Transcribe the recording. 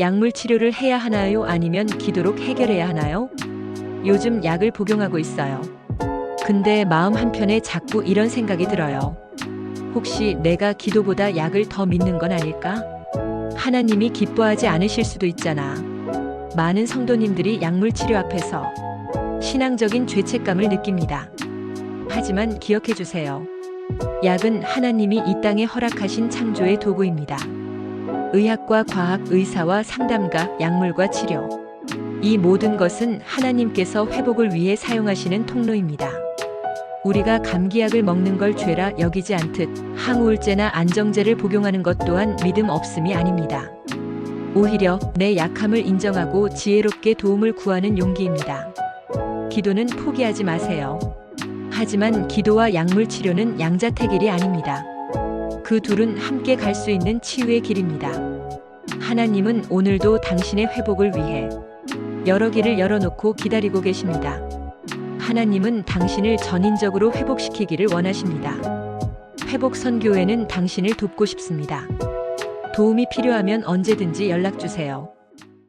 약물 치료를 해야 하나요? 아니면 기도록 해결해야 하나요? 요즘 약을 복용하고 있어요. 근데 마음 한편에 자꾸 이런 생각이 들어요. 혹시 내가 기도보다 약을 더 믿는 건 아닐까? 하나님이 기뻐하지 않으실 수도 있잖아. 많은 성도님들이 약물 치료 앞에서 신앙적인 죄책감을 느낍니다. 하지만 기억해 주세요. 약은 하나님이 이 땅에 허락하신 창조의 도구입니다. 의학과 과학, 의사와 상담가, 약물과 치료. 이 모든 것은 하나님께서 회복을 위해 사용하시는 통로입니다. 우리가 감기약을 먹는 걸 죄라 여기지 않듯 항우울제나 안정제를 복용하는 것 또한 믿음 없음이 아닙니다. 오히려 내 약함을 인정하고 지혜롭게 도움을 구하는 용기입니다. 기도는 포기하지 마세요. 하지만 기도와 약물 치료는 양자택일이 아닙니다. 그 둘은 함께 갈 수 있는 치유의 길입니다. 하나님은 오늘도 당신의 회복을 위해 여러 길을 열어놓고 기다리고 계십니다. 하나님은 당신을 전인적으로 회복시키기를 원하십니다. 회복 선교회는 당신을 돕고 싶습니다. 도움이 필요하면 언제든지 연락 주세요.